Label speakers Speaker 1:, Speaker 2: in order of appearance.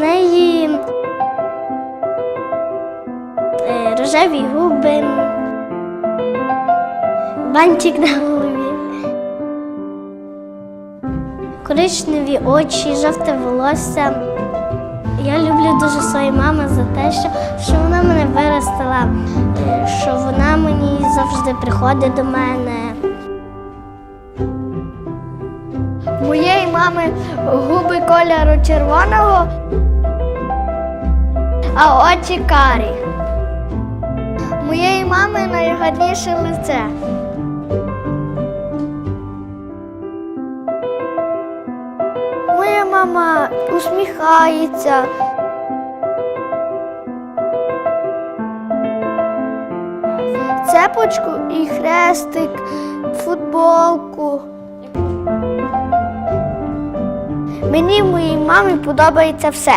Speaker 1: неї е, рожеві губи, бантик на голові, коричневі очі, жовте волосся. Я люблю дуже свою маму за те, що, що вона мене виростила, е, що вона мені завжди приходить до мене.
Speaker 2: Моєї мами губи кольору червоного, а очі карі. Моєї мами найгарніше лице. Моя мама усміхається. Цепочку і хрестик, футболку. Мені в моїй мамі подобається все.